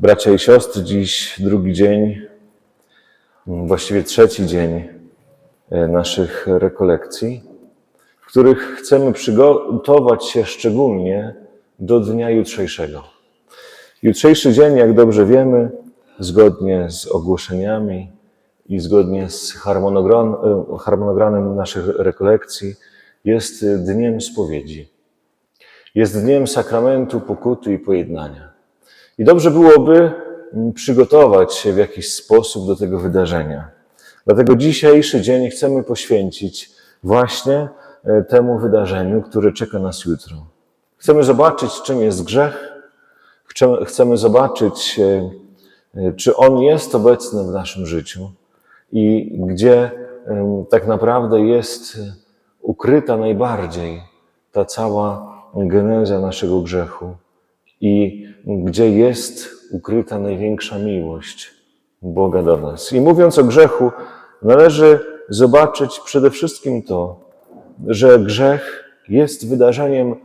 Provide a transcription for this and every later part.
Bracia i siostry, dziś drugi dzień, właściwie trzeci dzień e, naszych rekolekcji, w których chcemy przygotować się szczególnie do dnia jutrzejszego. Jutrzejszy dzień, jak dobrze wiemy, zgodnie z ogłoszeniami i zgodnie z e, harmonogramem naszych rekolekcji, jest dniem spowiedzi. Jest dniem sakramentu, pokuty i pojednania. I dobrze byłoby mm, przygotować się w jakiś sposób do tego wydarzenia. Dlatego dzisiejszy dzień chcemy poświęcić właśnie e, temu wydarzeniu, które czeka nas jutro. Chcemy zobaczyć, czym jest grzech. Chcemy- zobaczyć, e, e, czy on jest obecny w naszym życiu i gdzie tak naprawdę jest ukryta najbardziej ta cała geneza naszego grzechu i gdzie jest ukryta największa miłość Boga do nas. I mówiąc o grzechu, należy zobaczyć przede wszystkim to, że grzech jest wydarzeniem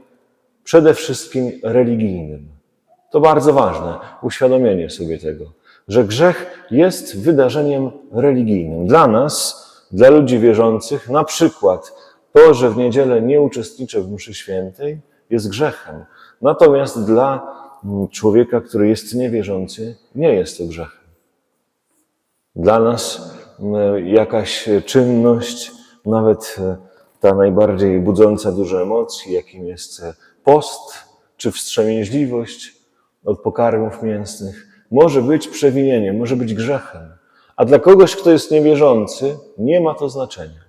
przede wszystkim religijnym. To bardzo ważne, uświadomienie sobie tego, że grzech jest wydarzeniem religijnym. Dla nas, dla ludzi wierzących, na przykład to, że w niedzielę nie uczestniczę w mszy świętej, jest grzechem. Natomiast dla człowieka, który jest niewierzący, nie jest to grzechem. Dla nas jakaś czynność, nawet e, ta najbardziej budząca dużo emocji, jakim jest e, post czy wstrzemięźliwość od pokarmów mięsnych, może być przewinieniem, może być grzechem. A dla kogoś, kto jest niewierzący, nie ma to znaczenia.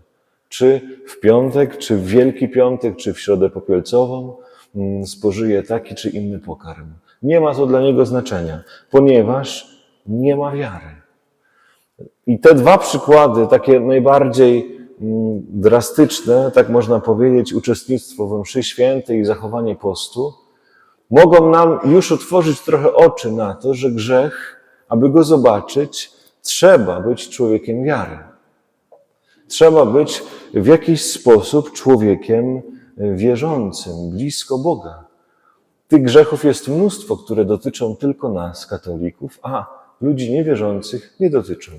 Czy w piątek, czy w Wielki Piątek, czy w Środę Popielcową spożyje taki czy inny pokarm. Nie ma to dla niego znaczenia, ponieważ nie ma wiary. I te dwa przykłady, takie najbardziej mm, drastyczne, tak można powiedzieć, uczestnictwo we mszy świętej i zachowanie postu, mogą nam już otworzyć trochę oczy na to, że grzech, aby go zobaczyć, trzeba być człowiekiem wiary. Trzeba być w jakiś sposób człowiekiem wierzącym, blisko Boga. Tych grzechów jest mnóstwo, które dotyczą tylko nas, katolików, a ludzi niewierzących nie dotyczą,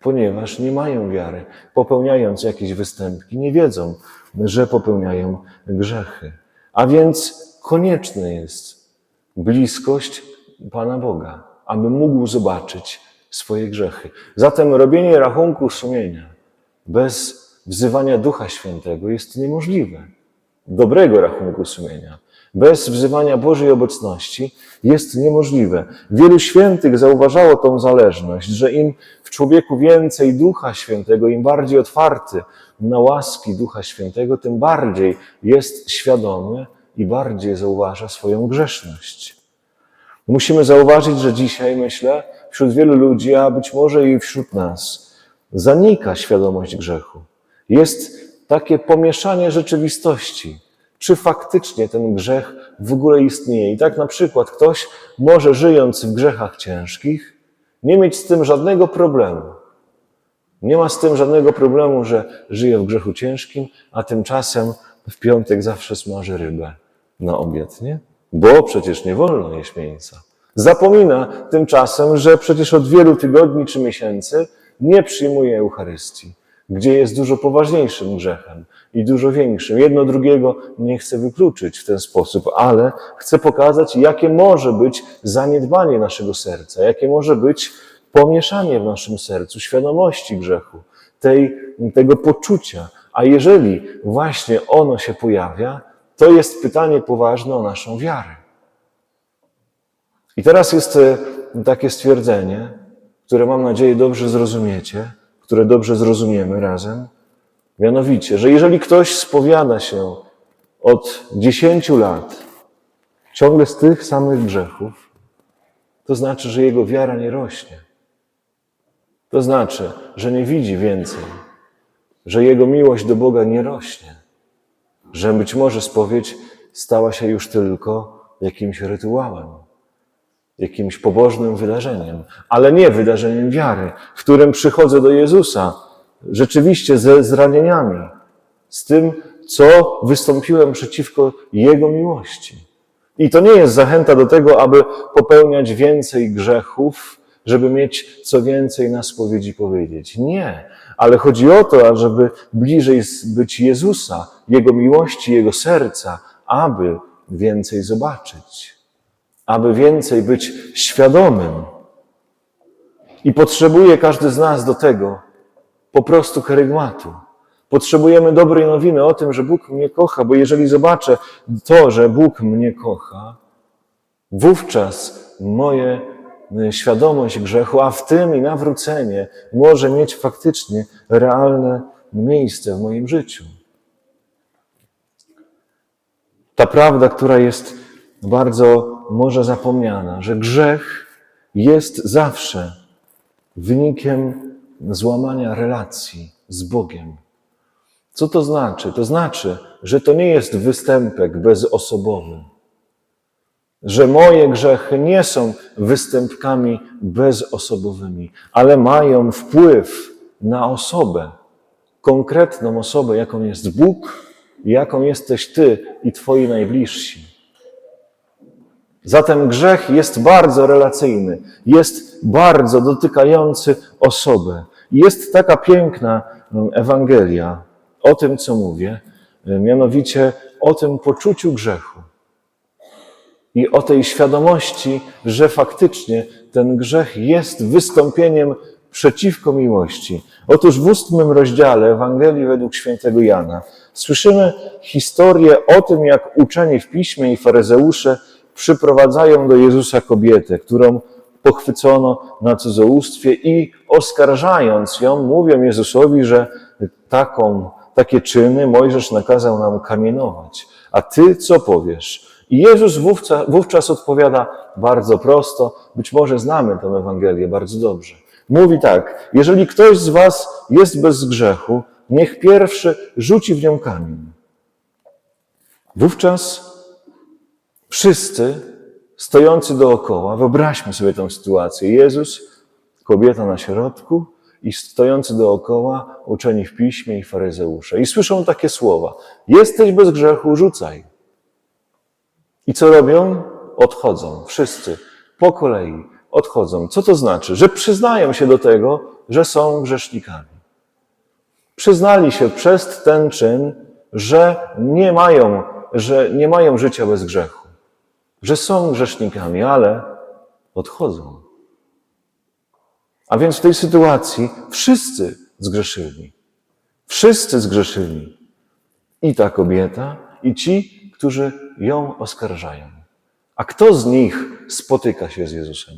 ponieważ nie mają wiary. Popełniając jakieś występki, nie wiedzą, że popełniają grzechy. A więc konieczne jest bliskość Pana Boga, aby mógł zobaczyć swoje grzechy. Zatem robienie rachunku sumienia bez wzywania Ducha Świętego jest niemożliwe. Dobrego rachunku sumienia bez wzywania Bożej obecności jest niemożliwe. Wielu świętych zauważało tą zależność, że im w człowieku więcej Ducha Świętego, im bardziej otwarty na łaski Ducha Świętego, tym bardziej jest świadomy i bardziej zauważa swoją grzeszność. Musimy zauważyć, że dzisiaj, myślę, wśród wielu ludzi, a być może i wśród nas, zanika świadomość grzechu. Jest takie pomieszanie rzeczywistości. Czy faktycznie ten grzech w ogóle istnieje? I tak na przykład ktoś może, żyjąc w grzechach ciężkich, nie mieć z tym żadnego problemu. Nie ma z tym żadnego problemu, że żyje w grzechu ciężkim, a tymczasem w piątek zawsze smaży rybę na obiad, nie? Bo przecież nie wolno jeść mięsa. Zapomina tymczasem, że przecież od wielu tygodni czy miesięcy nie przyjmuje Eucharystii, gdzie jest dużo poważniejszym grzechem i dużo większym. Jedno drugiego nie chcę wykluczyć w ten sposób, ale chcę pokazać, jakie może być zaniedbanie naszego serca, jakie może być pomieszanie w naszym sercu świadomości grzechu, tej, tego poczucia. A jeżeli właśnie ono się pojawia, to jest pytanie poważne o naszą wiarę. I teraz jest e, takie stwierdzenie, które mam nadzieję dobrze zrozumiecie, które dobrze zrozumiemy razem. Mianowicie, że jeżeli ktoś spowiada się od 10 lat ciągle z tych samych grzechów, to znaczy, że jego wiara nie rośnie. To znaczy, że nie widzi więcej, że jego miłość do Boga nie rośnie, że być może spowiedź stała się już tylko jakimś rytuałem jakimś pobożnym wydarzeniem, ale nie wydarzeniem wiary, w którym przychodzę do Jezusa rzeczywiście ze zranieniami, z tym, co wystąpiłem przeciwko Jego miłości. I to nie jest zachęta do tego, aby popełniać więcej grzechów, żeby mieć co więcej na spowiedzi powiedzieć. Nie, ale chodzi o to, ażeby bliżej być Jezusa, Jego miłości, Jego serca, aby więcej zobaczyć, aby więcej być świadomym. I potrzebuje każdy z nas do tego po prostu kerygmatu. Potrzebujemy dobrej nowiny o tym, że Bóg mnie kocha, bo jeżeli zobaczę to, że Bóg mnie kocha, wówczas moje y, świadomość grzechu, a w tym i nawrócenie może mieć faktycznie realne miejsce w moim życiu. Ta prawda, która jest bardzo może zapomniana, że grzech jest zawsze wynikiem złamania relacji z Bogiem. Co to znaczy? To znaczy, że to nie jest występek bezosobowy, że moje grzechy nie są występkami bezosobowymi, ale mają wpływ na osobę, konkretną osobę, jaką jest Bóg, jaką jesteś Ty i Twoi najbliżsi. Zatem grzech jest bardzo relacyjny, jest bardzo dotykający osobę. Jest taka piękna mm, Ewangelia o tym, co mówię, mianowicie o tym poczuciu grzechu i o tej świadomości, że faktycznie ten grzech jest wystąpieniem przeciwko miłości. Otóż w ósmym rozdziale Ewangelii według świętego Jana słyszymy historię o tym, jak uczeni w piśmie i faryzeusze przyprowadzają do Jezusa kobietę, którą pochwycono na cudzołóstwie i oskarżając ją, mówią Jezusowi, że taką, takie czyny Mojżesz nakazał nam kamienować. A ty co powiesz? I Jezus wówczas, wówczas odpowiada bardzo prosto, być może znamy tę Ewangelię bardzo dobrze. Mówi tak, jeżeli ktoś z was jest bez grzechu, niech pierwszy rzuci w nią kamień. Wówczas wszyscy stojący dookoła, wyobraźmy sobie tę sytuację. Jezus, kobieta na środku i stojący dookoła uczeni w piśmie i faryzeusze. I słyszą takie słowa. Jesteś bez grzechu, rzucaj. I co robią? Odchodzą. Wszyscy. Po kolei. Odchodzą. Co to znaczy? Że przyznają się do tego, że są grzesznikami. Przyznali się przez ten czyn, że nie mają, że nie mają życia bez grzechu. Że są grzesznikami, ale odchodzą. A więc w tej sytuacji wszyscy zgrzeszyli. Wszyscy zgrzeszyli. I ta kobieta, i ci, którzy ją oskarżają. A kto z nich spotyka się z Jezusem?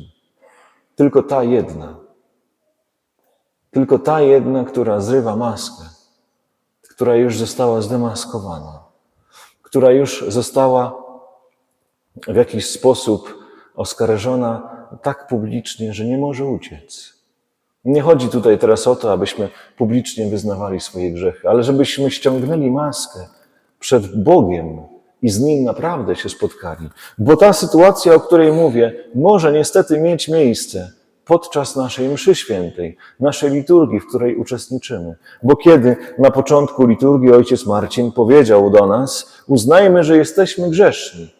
Tylko ta jedna. Tylko ta jedna, która zrywa maskę, która już została zdemaskowana, która już została w jakiś sposób oskarżona tak publicznie, że nie może uciec. Nie chodzi tutaj teraz o to, abyśmy publicznie wyznawali swoje grzechy, ale żebyśmy ściągnęli maskę przed Bogiem i z Nim naprawdę się spotkali. Bo ta sytuacja, o której mówię, może niestety mieć miejsce podczas naszej mszy świętej, naszej liturgii, w której uczestniczymy. Bo kiedy na początku liturgii ojciec Marcin powiedział do nas, uznajmy, że jesteśmy grzeszni,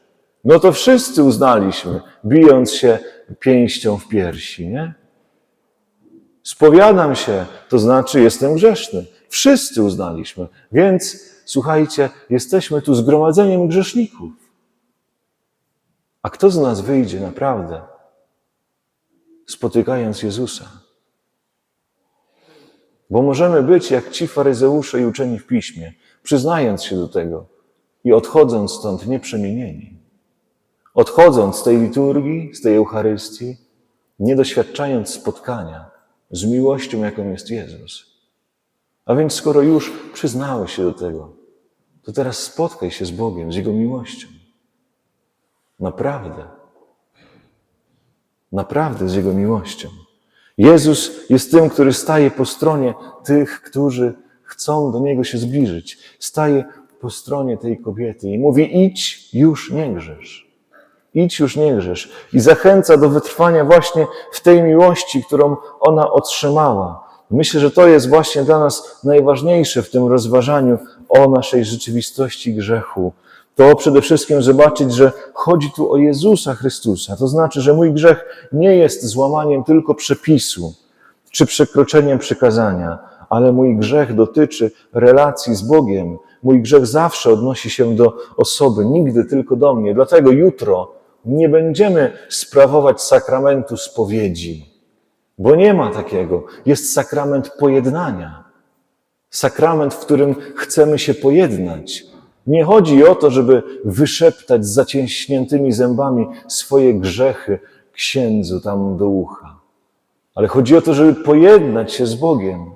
no to wszyscy uznaliśmy, bijąc się pięścią w piersi, nie? Spowiadam się, to znaczy jestem grzeszny. Wszyscy uznaliśmy. Więc słuchajcie, jesteśmy tu zgromadzeniem grzeszników. A kto z nas wyjdzie naprawdę, spotykając Jezusa? Bo możemy być jak ci faryzeusze i uczeni w piśmie, przyznając się do tego i odchodząc stąd nieprzemienieni. Odchodząc z tej liturgii, z tej Eucharystii, nie doświadczając spotkania z miłością, jaką jest Jezus. A więc skoro już przyznałeś się do tego, to teraz spotkaj się z Bogiem, z Jego miłością. Naprawdę. Naprawdę z Jego miłością. Jezus jest tym, który staje po stronie tych, którzy chcą do Niego się zbliżyć. Staje po stronie tej kobiety i mówi: idź, już nie grzesz. Idź, już nie grzesz. I zachęca do wytrwania właśnie w tej miłości, którą ona otrzymała. Myślę, że to jest właśnie dla nas najważniejsze w tym rozważaniu o naszej rzeczywistości grzechu. to przede wszystkim zobaczyć, że chodzi tu o Jezusa Chrystusa. To znaczy, że mój grzech nie jest złamaniem tylko przepisu czy przekroczeniem przykazania, ale mój grzech dotyczy relacji z Bogiem. Mój grzech zawsze odnosi się do osoby, nigdy tylko do mnie. Dlatego jutro nie będziemy sprawować sakramentu spowiedzi, bo nie ma takiego. Jest sakrament pojednania. Sakrament, w którym chcemy się pojednać. Nie chodzi o to, żeby wyszeptać z zacięśniętymi zębami swoje grzechy księdzu tam do ucha, ale chodzi o to, żeby pojednać się z Bogiem.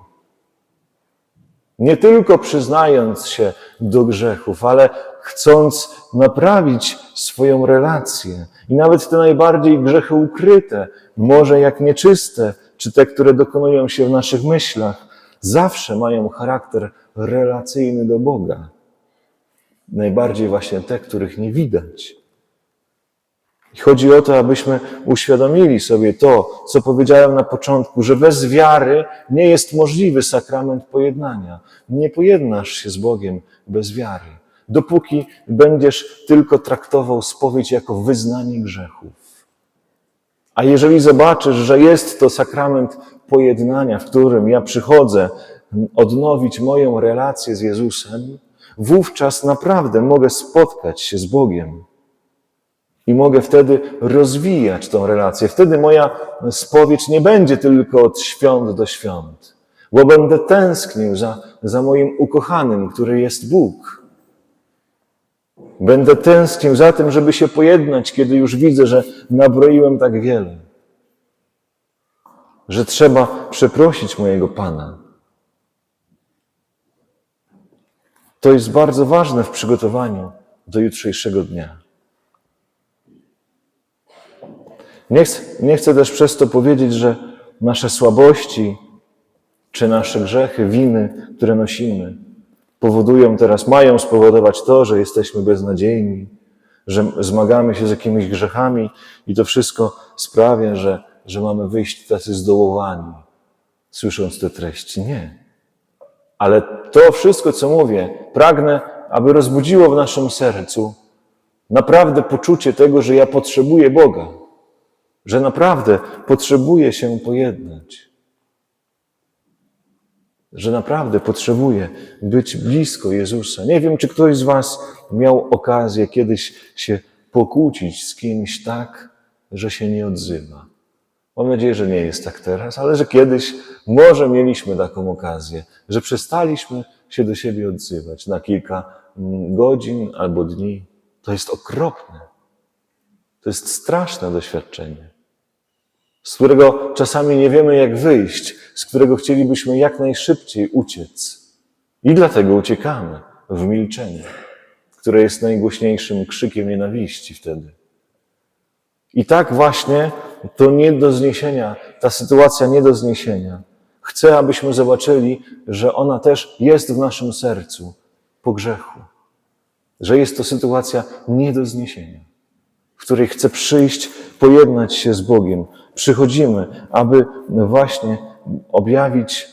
Nie tylko przyznając się do grzechów, ale chcąc naprawić swoją relację. I nawet te najbardziej grzechy ukryte, może jak nieczyste, czy te, które dokonują się w naszych myślach, zawsze mają charakter relacyjny do Boga. Najbardziej właśnie te, których nie widać. I chodzi o to, abyśmy uświadomili sobie to, co powiedziałem na początku, że bez wiary nie jest możliwy sakrament pojednania. Nie pojednasz się z Bogiem bez wiary, dopóki będziesz tylko traktował spowiedź jako wyznanie grzechów. A jeżeli zobaczysz, że jest to sakrament pojednania, w którym ja przychodzę odnowić moją relację z Jezusem, wówczas naprawdę mogę spotkać się z Bogiem. I mogę wtedy rozwijać tą relację. Wtedy moja spowiedź nie będzie tylko od świąt do świąt, bo będę tęsknił za, za moim ukochanym, który jest Bóg. Będę tęsknił za tym, żeby się pojednać, kiedy już widzę, że nabroiłem tak wiele. Że trzeba przeprosić mojego Pana. To jest bardzo ważne w przygotowaniu do jutrzejszego dnia. Nie chcę, nie chcę też przez to powiedzieć, że nasze słabości czy nasze grzechy, winy, które nosimy, powodują teraz, mają spowodować to, że jesteśmy beznadziejni, że zmagamy się z jakimiś grzechami i to wszystko sprawia, że, że mamy wyjść tacy zdołowani, słysząc te treści. Nie. Ale to wszystko, co mówię, pragnę, aby rozbudziło w naszym sercu naprawdę poczucie tego, że ja potrzebuję Boga że naprawdę potrzebuje się pojednać. Że naprawdę potrzebuje być blisko Jezusa. Nie wiem, czy ktoś z Was miał okazję kiedyś się pokłócić z kimś tak, że się nie odzywa. Mam nadzieję, że nie jest tak teraz, ale że kiedyś może mieliśmy taką okazję, że przestaliśmy się do siebie odzywać na kilka mm, godzin albo dni. To jest okropne. To jest straszne doświadczenie z którego czasami nie wiemy, jak wyjść, z którego chcielibyśmy jak najszybciej uciec. I dlatego uciekamy w milczeniu, które jest najgłośniejszym krzykiem nienawiści wtedy. I tak właśnie to nie do zniesienia, ta sytuacja nie do zniesienia. Chcę, abyśmy zobaczyli, że ona też jest w naszym sercu po grzechu. Że jest to sytuacja nie do zniesienia, w której chcę przyjść, pojednać się z Bogiem, przychodzimy, aby właśnie objawić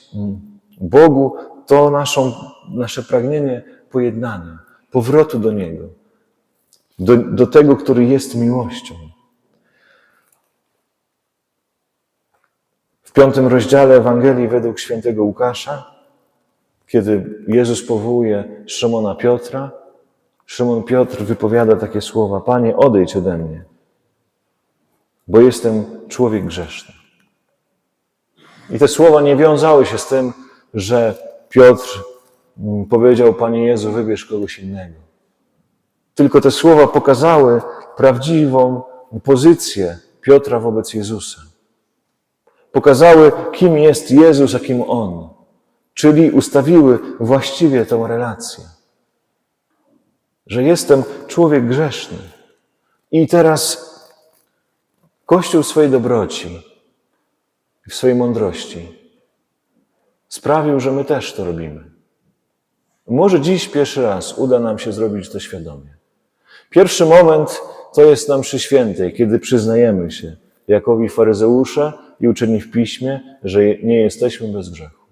Bogu to naszą, nasze pragnienie pojednania, powrotu do Niego, do, do tego, który jest miłością. W piątym rozdziale Ewangelii według świętego Łukasza, kiedy Jezus powołuje Szymona Piotra, Szymon Piotr wypowiada takie słowa: Panie, odejdź ode mnie bo jestem człowiek grzeszny. I te słowa nie wiązały się z tym, że Piotr mm, powiedział, Panie Jezu, wybierz kogoś innego. Tylko te słowa pokazały prawdziwą pozycję Piotra wobec Jezusa. Pokazały, kim jest Jezus, a kim On. Czyli ustawiły właściwie tę relację. Że jestem człowiek grzeszny. I teraz Kościół w swojej dobroci, w swojej mądrości sprawił, że my też to robimy. Może dziś pierwszy raz uda nam się zrobić to świadomie. Pierwszy moment to jest nam przy świętej, kiedy przyznajemy się, jakowi faryzeusze i uczeni w piśmie, że nie jesteśmy bez grzechu.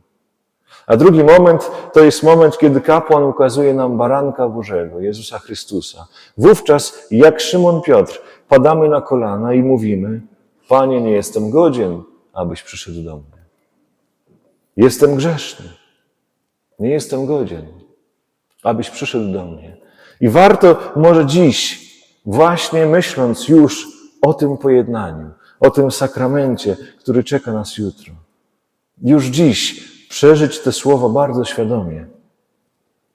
A drugi moment to jest moment, kiedy kapłan ukazuje nam baranka Bożego, Jezusa Chrystusa. Wówczas, jak Szymon Piotr, padamy na kolana i mówimy: Panie, nie jestem godzien, abyś przyszedł do mnie. Jestem grzeszny. Nie jestem godzien, abyś przyszedł do mnie. I warto może dziś, właśnie myśląc już o tym pojednaniu, o tym sakramencie, który czeka nas jutro, już dziś przeżyć te słowa bardzo świadomie,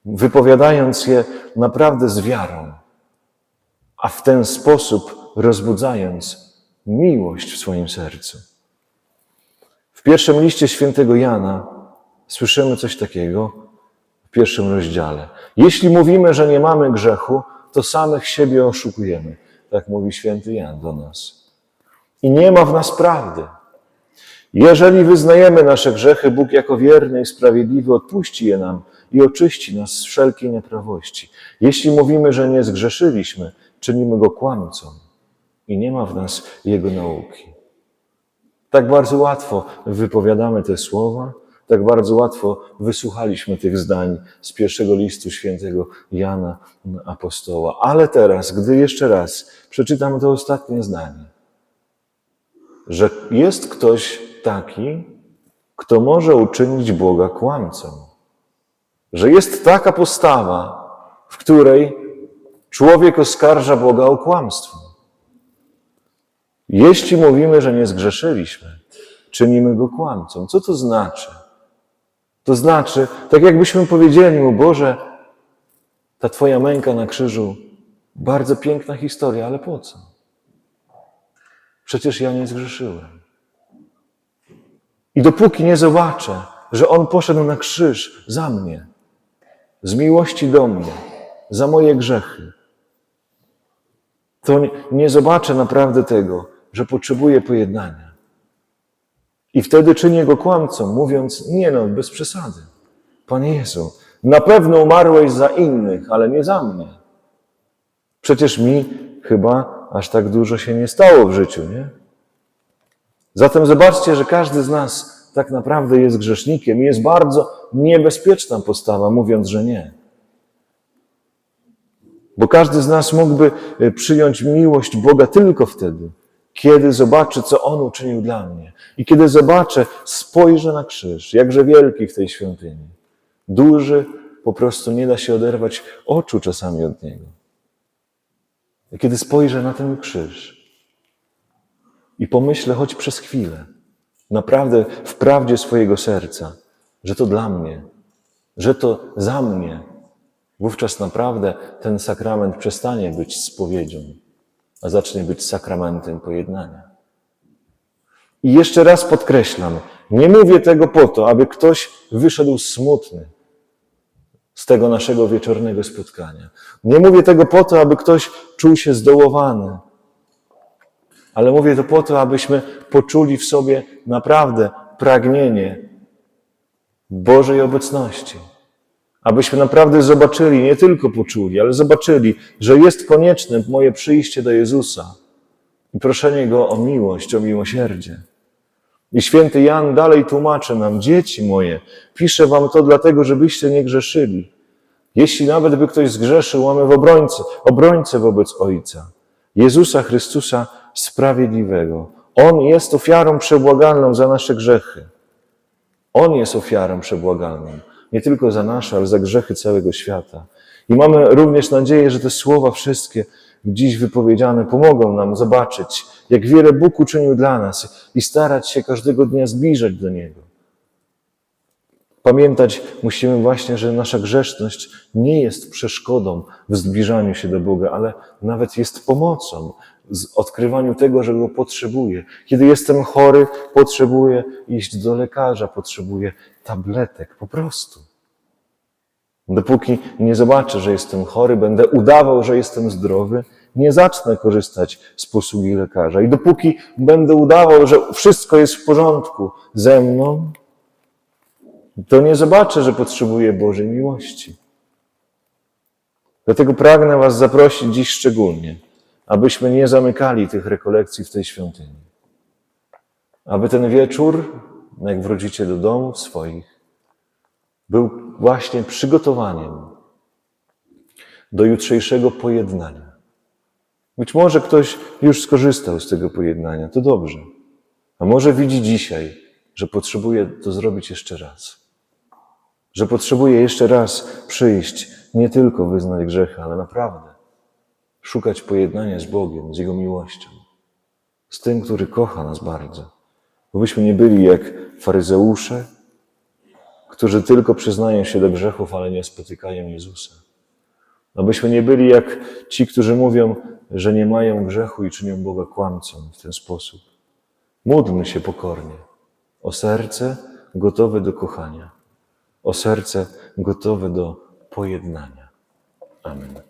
wypowiadając je naprawdę z wiarą, a w ten sposób rozbudzając miłość w swoim sercu. W pierwszym liście świętego Jana słyszymy coś takiego w pierwszym rozdziale. Jeśli mówimy, że nie mamy grzechu, to samych siebie oszukujemy. Tak mówi święty Jan do nas. I nie ma w nas prawdy. Jeżeli wyznajemy nasze grzechy, Bóg jako wierny i sprawiedliwy odpuści je nam i oczyści nas z wszelkiej nieprawości. Jeśli mówimy, że nie zgrzeszyliśmy, czynimy go kłamcą i nie ma w nas jego nauki. Tak bardzo łatwo wypowiadamy te słowa, tak bardzo łatwo wysłuchaliśmy tych zdań z pierwszego listu świętego Jana Apostoła. Ale teraz, gdy jeszcze raz przeczytam to ostatnie zdanie, że jest ktoś taki, kto może uczynić Boga kłamcą. Że jest taka postawa, w której człowiek oskarża Boga o kłamstwo. Jeśli mówimy, że nie zgrzeszyliśmy, czynimy go kłamcą. Co to znaczy? To znaczy, tak jakbyśmy powiedzieli mu, Boże, ta Twoja męka na krzyżu, bardzo piękna historia, ale po co? Przecież ja nie zgrzeszyłem. I dopóki nie zobaczę, że On poszedł na krzyż za mnie, z miłości do mnie, za moje grzechy, to nie, nie zobaczę naprawdę tego, że potrzebuję pojednania. I wtedy czynię go kłamcą, mówiąc: Nie no, bez przesady. Panie Jezu, na pewno umarłeś za innych, ale nie za mnie. Przecież mi chyba aż tak dużo się nie stało w życiu, nie? Zatem zobaczcie, że każdy z nas tak naprawdę jest grzesznikiem i jest bardzo niebezpieczna postawa, mówiąc, że nie. Bo każdy z nas mógłby e, przyjąć miłość Boga tylko wtedy, kiedy zobaczy, co On uczynił dla mnie. I kiedy zobaczę, spojrzę na krzyż, jakże wielki w tej świątyni. Duży, po prostu nie da się oderwać oczu czasami od Niego. I kiedy spojrzę na ten krzyż i pomyślę choć przez chwilę, naprawdę w prawdzie swojego serca, że to dla mnie, że to za mnie, wówczas naprawdę ten sakrament przestanie być spowiedzią, a zacznie być sakramentem pojednania. I jeszcze raz podkreślam, nie mówię tego po to, aby ktoś wyszedł smutny z tego naszego wieczornego spotkania. Nie mówię tego po to, aby ktoś czuł się zdołowany, ale mówię to po to, abyśmy poczuli w sobie naprawdę pragnienie Bożej obecności. Abyśmy naprawdę zobaczyli, nie tylko poczuli, ale zobaczyli, że jest konieczne moje przyjście do Jezusa i proszenie Go o miłość, o miłosierdzie. I święty Jan dalej tłumaczy nam, dzieci moje, piszę wam to dlatego, żebyście nie grzeszyli. Jeśli nawet by ktoś zgrzeszył, mamy w obrońcy, obrońcę wobec Ojca, Jezusa Chrystusa Sprawiedliwego. On jest ofiarą przebłagalną za nasze grzechy. On jest ofiarą przebłagalną, nie tylko za nasze, ale za grzechy całego świata. I mamy również nadzieję, że te słowa wszystkie dziś wypowiedziane pomogą nam zobaczyć, jak wiele Bóg uczynił dla nas i starać się każdego dnia zbliżać do Niego. Pamiętać musimy właśnie, że nasza grzeszność nie jest przeszkodą w zbliżaniu się do Boga, ale nawet jest pomocą w odkrywaniu tego, że Go potrzebuję. Kiedy jestem chory, potrzebuję iść do lekarza, potrzebuję tabletek, po prostu. Dopóki nie zobaczę, że jestem chory, będę udawał, że jestem zdrowy, nie zacznę korzystać z posługi lekarza. I dopóki będę udawał, że wszystko jest w porządku ze mną, to nie zobaczę, że potrzebuję Bożej miłości. Dlatego pragnę Was zaprosić dziś szczególnie, abyśmy nie zamykali tych rekolekcji w tej świątyni. Aby ten wieczór, jak wrócicie do domów swoich, był właśnie przygotowaniem do jutrzejszego pojednania. Być może ktoś już skorzystał z tego pojednania, to dobrze. A może widzi dzisiaj, że potrzebuje to zrobić jeszcze raz. Że potrzebuje jeszcze raz przyjść, nie tylko wyznać grzechy, ale naprawdę szukać pojednania z Bogiem, z Jego miłością, z tym, który kocha nas bardzo. Bo byśmy nie byli jak faryzeusze, którzy tylko przyznają się do grzechów, ale nie spotykają Jezusa. Abyśmy nie byli jak ci, którzy mówią, że nie mają grzechu i czynią Boga kłamcą w ten sposób. Módlmy się pokornie o serce gotowe do kochania, o serce gotowe do pojednania. Amen.